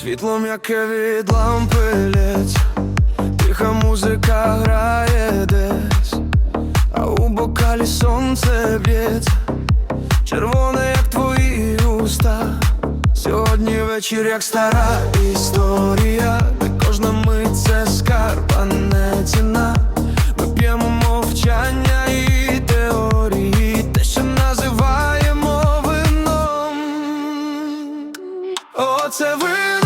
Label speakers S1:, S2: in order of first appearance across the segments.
S1: Світло м'яке від лампи лється, тиха музика грає десь, а у бокалі сонце б'ється, червоне, як твої уста. Сьогодні вечір, як стара історія, де кожна мить це скарб, а не ціна. Ми п'ємо мовчання і теорії, те, що називаємо вином. Оце вино,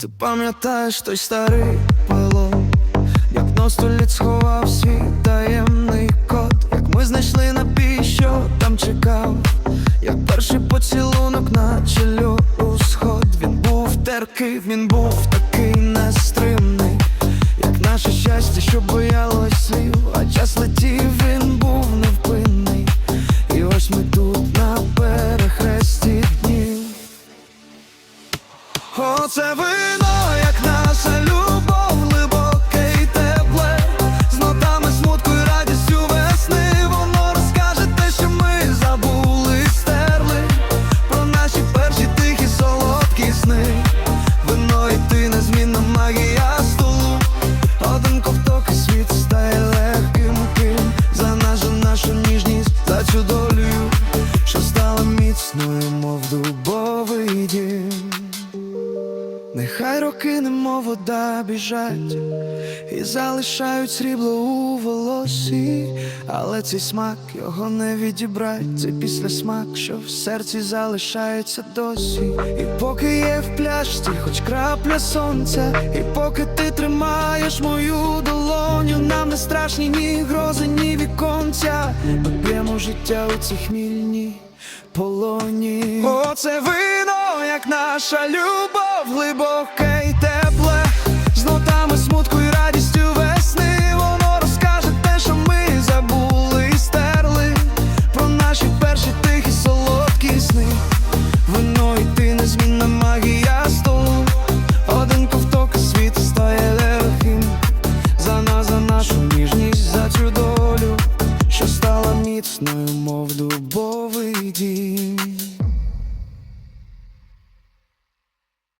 S1: Ти пам'ятаєш той старий пилон, як на століт сховав свій таємний код, як ми знайшли напій, що там чекав, як перший поцілунок на челю у сход. Він був терки, він був такий нестримний, як наше щастя, що боялось Оце вино, як наша любов, Нехай роки, немов вода біжать і залишають срібло у волосі, але цей смак його не відібрать. Це після смак, що в серці залишається досі. І поки є в пляшці, хоч крапля сонця, і поки ти тримаєш мою долоню, нам не страшні ні грози, ні віконця. Ми життя у цій хмільній полоні. Оце вино, як наша любов, Один ковток світ стає легким. За нас, за нашу ніжність, за цю що стала міцною, мов дубовий дім.